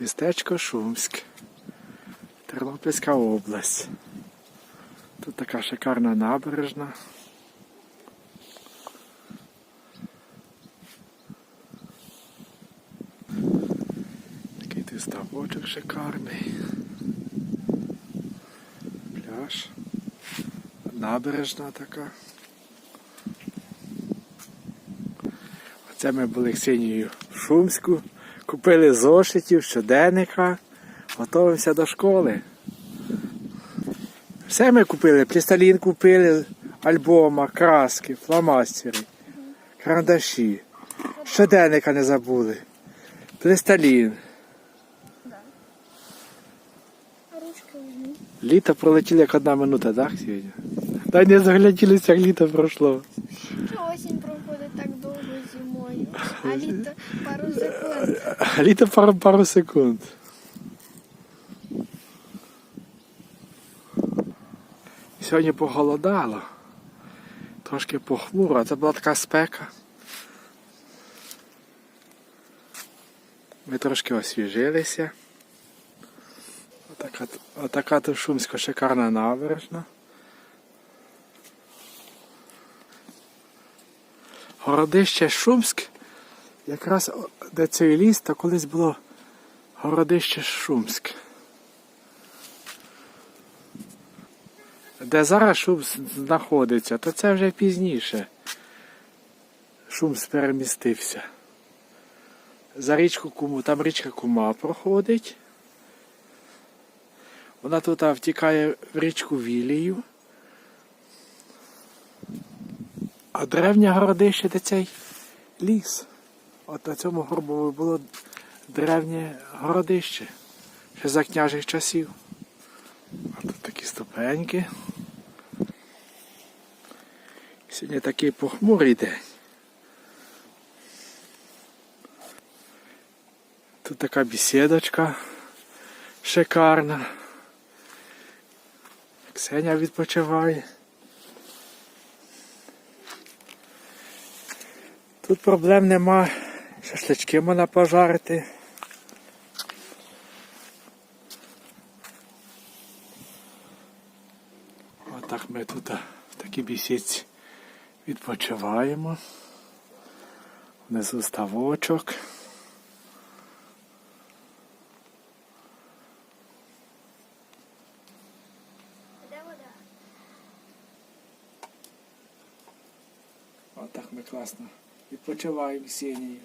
Містечко Шумськ. Тернопільська область. Тут така шикарна набережна. Такий тут ставочок шикарний. Пляж. Набережна така. Оце ми були Ксенією в Шумську. Купили зошитів, щоденника. Готуємося до школи. Все ми купили. Плісталін купили, альбома, краски, фломастери, карандаші. Щоденника не забули. Плісталін. Літо пролетіло як одна минута, так, сьогодні? Та не загляділися, як літо пройшло. Що осінь проходить так зимою, а пару секунд. Літо пару, пару секунд. Сьогодні похолодало. Трошки похмуро, а це була така спека. Ми трошки освіжилися. Отака, отака тут шумсько шикарна набережна. Городище Шумськ Якраз де цей ліс, то колись було городище Шумськ. Де зараз Шумськ знаходиться, то це вже пізніше. Шумськ перемістився. За річку Куму, там річка Кума проходить. Вона тут втікає в річку Вілію. А древнє городище де цей ліс. От на цьому горбові було древнє городище. Ще за княжих часів. А тут такі ступеньки. Сьогодні такий похмурий день. Тут така бесідочка шикарна. Ксеня відпочиває. Тут проблем нема. Шашлички можна пожарити. Отак ми тут в такій бісідці відпочиваємо. Внизу ставочок. Отак ми класно відпочиваємо Сінією.